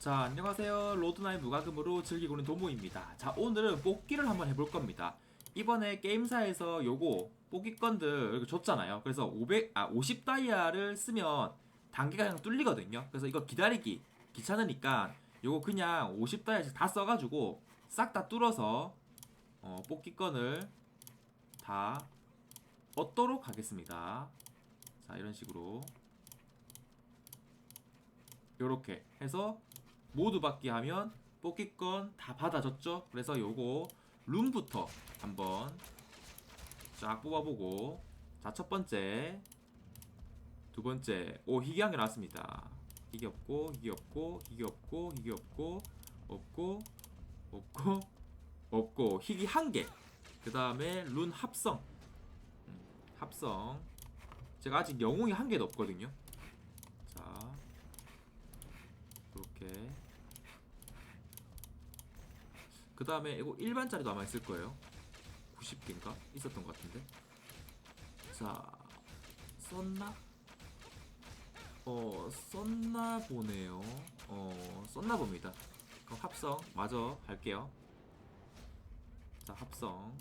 자 안녕하세요. 로드나이 무과금으로 즐기고 있는 도모입니다. 자 오늘은 뽑기를 한번 해볼 겁니다. 이번에 게임사에서 요거 뽑기건들 이렇게 줬잖아요. 그래서 500, 아 50다이아를 쓰면 단계가 그냥 뚫리거든요. 그래서 이거 기다리기 귀찮으니까 요거 그냥 50다이아씩 다 써가지고 싹 다 뚫어서 어, 뽑기건을 다 얻도록 하겠습니다. 자 이런 식으로 요렇게 해서 모두 받기 하면 뽑기권 다 받아줬죠? 그래서 요거 룸부터 한번 쫙 뽑아보고 자 첫 번째 두 번째. 오 희귀한 게 나왔습니다. 희귀 없고 희귀 없고 희귀 없고 희귀 없고 없고 없고 없고. 희귀 한개그 다음에 룬 합성. 음, 합성. 제가 아직 영웅이 한 개도 없거든요 자 그 다음에 이거 일반짜리도 아마 있을 거예요. 90개인가? 있었던 것 같은데. 자 썼나? 어 썼나 보네요. 어 썼나 봅니다. 그럼 합성. 마저 할게요. 자 합성.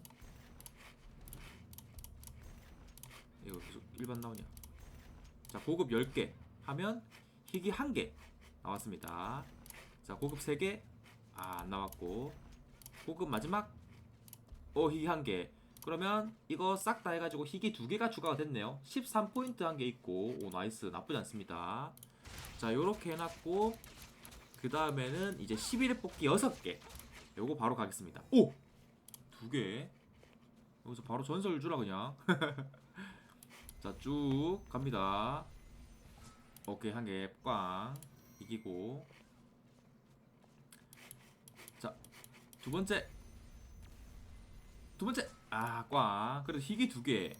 이거 계속 일반 나오냐? 자 고급 10개 하면 희귀 1개 나왔습니다. 자, 고급 3개. 아, 안 나왔고. 고급 마지막. 어, 희귀 1개. 그러면 이거 싹 다 해가지고 희귀 2개가 추가가 됐네요. 13포인트 한 개 있고. 오, 나이스. 나쁘지 않습니다. 자, 요렇게 해놨고. 그 다음에는 이제 11회 뽑기 6개. 요거 바로 가겠습니다. 오! 2개. 여기서 바로 전설 주라, 그냥. 자, 쭉 갑니다. 오케이, 한 개 꽝. 이기고. 자 두 번째. 두 번째. 아꽝. 그래도 희귀 두개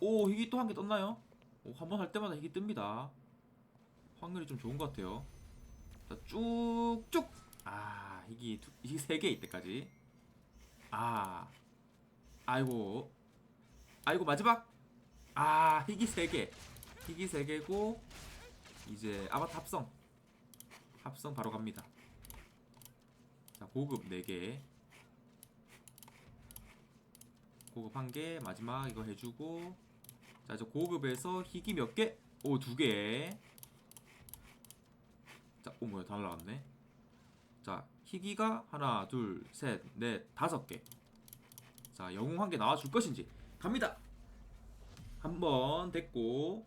오 희귀 또 한 개 떴나요? 한번 할 때마다 희귀 뜹니다. 확률이 좀 좋은 것 같아요. 자 쭉쭉. 아 희귀 두, 희귀 세 개 이때까지. 아 아이고. 아이고 마지막. 아 희귀 세개. 희귀 세 개고 이제 아바타 합성. 합성 바로 갑니다. 자 고급 4개. 고급 1개 마지막 이거 해주고. 자 이제 고급에서 희귀 몇 개? 오 2개. 자오 뭐야 다 날라갔네. 자 희귀가 하나 둘셋넷 다섯 개자 영웅 한 개 나와줄 것인지 갑니다. 한번 됐고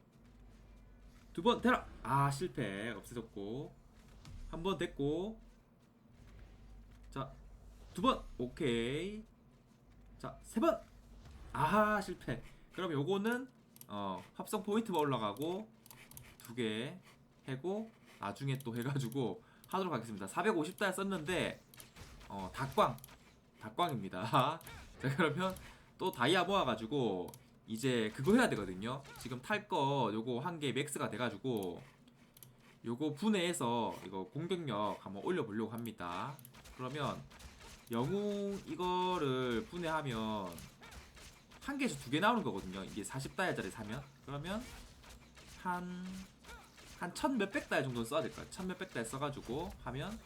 두번 대라. 아 실패. 없어졌고. 한 번 됐고. 자 두 번. 오케이. 자 세 번. 아하 실패. 그럼 요거는 어 합성 포인트만 올라가고 두 개 해고 나중에 또 해가지고 하도록 하겠습니다. 450달 썼는데 어 닭광. 닭광입니다. 자 그러면 또 다이아 모아가지고 이제 그거 해야 되거든요. 지금 탈 거 요거 한 개 맥스가 돼가지고 요거 분해해서 이거 공격력 한번 올려보려고 합니다. 그러면 영웅 이거를 분해하면 한 개에서 두 개 나오는 거거든요. 이게 40다이아짜리 사면 그러면 한 한 천 몇백 다이 정도 써야 될 거야. 천 몇백 다이 써가지고 하면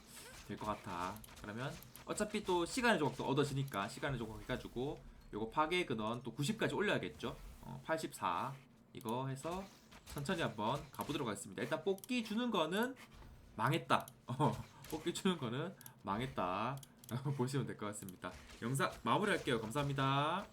될 것 같아. 그러면 어차피 또 시간의 조각도 얻어지니까 시간의 조각 해가지고 요거 파괴 근원 또 90까지 올려야겠죠? 어, 84 이거 해서 천천히 한번 가보도록 하겠습니다. 일단 뽑기 주는 거는 망했다. 어, 뽑기 주는 거는 망했다. 보시면 될 것 같습니다. 영상 마무리할게요. 감사합니다